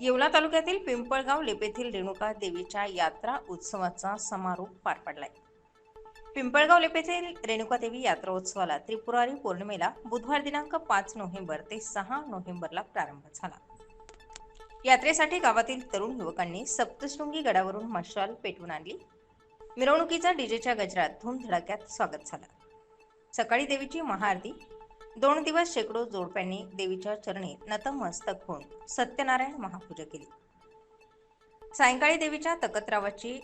येवला तालुक्यातील पिंपळगाव लेपेतील रेणुका देवीच्या यात्रा उत्सवाचा समारोप पार पडलाय. पिंपळगाव लेपेतील रेणुका देवी यात्रा उत्सवाला त्रिपुरारी पौर्णिमेला बुधवार दिनांक पाच नोव्हेंबर ते सहा नोव्हेंबरला प्रारंभ झाला. यात्रेसाठी गावातील तरुण युवकांनी सप्तशृंगी गडावरून मशाल पेटवून आणली. मिरवणुकीचा डीजेच्या गजरात धूमधडाक्यात स्वागत झालं. सकाळी देवीची महाआरती दोन दिवस शेकडो जोडप्यांनी देवीच्या चरणी नतमस्तक होऊन सत्यनारायण महापूजा केली. सायंकाळी देवीच्या तकतरावाची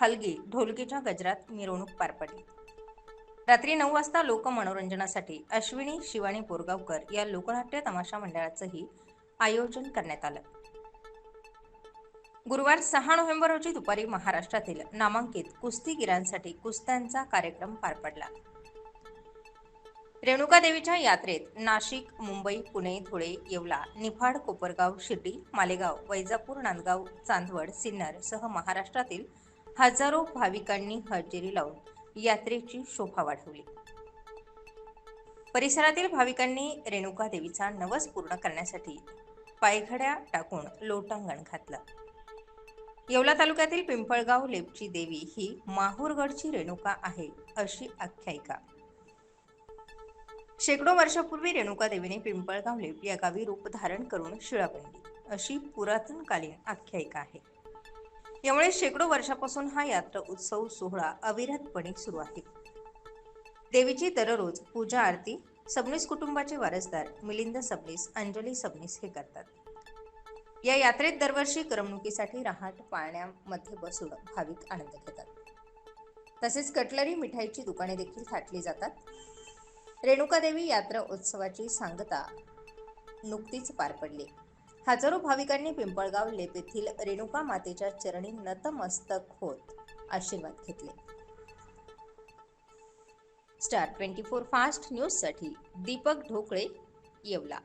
हलगी ढोलकीच्या गजरात मिरवणूक पार पडली. रात्री नऊ वाजता लोकमनोरंजनासाठी अश्विनी शिवानी बोरगावकर या लोकनाट्य तमाशा मंडळाचंही आयोजन करण्यात आलं. गुरुवार सहा नोव्हेंबर रोजी दुपारी महाराष्ट्रातील नामांकित कुस्तीगिरांसाठी कुस्त्यांचा कार्यक्रम पार पडला. रेणुका देवीच्या यात्रेत नाशिक मुंबई पुणे धुळे येवला निफाड कोपरगाव शिर्डी मालेगाव वैजापूर नांदगाव चांदवड सिन्नर सह महाराष्ट्रातील हजारो भाविकांनी हजेरी लावून यात्रेची शोभा वाढवली. परिसरातील भाविकांनी रेणुका देवीचा नवस पूर्ण करण्यासाठी पायघड्या टाकून लोटांगण घातलं. येवला तालुक्यातील पिंपळगाव लेपची देवी ही माहूरगडची रेणुका आहे अशी आख्यायिका. शेकडो वर्षापूर्वी रेणुका देवीने पिंपळगाव लेप या गावी रूप धारण करून शिळा बनली. अशी पुरातनकालीन आख्यायिका आहे. यामुळे शेकडो वर्षापासून हा यात्रा उत्सव सोहळा अविरतपणे सुरू आहे. देवीची दररोज पूजा आरती सबनीस कुटुंबाचे वारसदार मिलिंद सबनीस अंजली सबनीस हे करतात. या यात्रेत दरवर्षी करमणुकीसाठी रहाट पाळण्यामध्ये बसून भाविक आनंद घेतात. तसेच कटलरी मिठाईची दुकाने देखील थाटली जातात. रेणुकादेवी यात्रा उत्सवाची सांगता नुकतीच पार पडली. हजारो भाविकांनी पिंपळगाव लेप येथील रेणुका मातेच्या चरणी नतमस्तक होत आशीर्वाद घेतले. स्टार ट्वेंटी फोर फास्ट न्यूजसाठी दीपक ढोकळे येवला.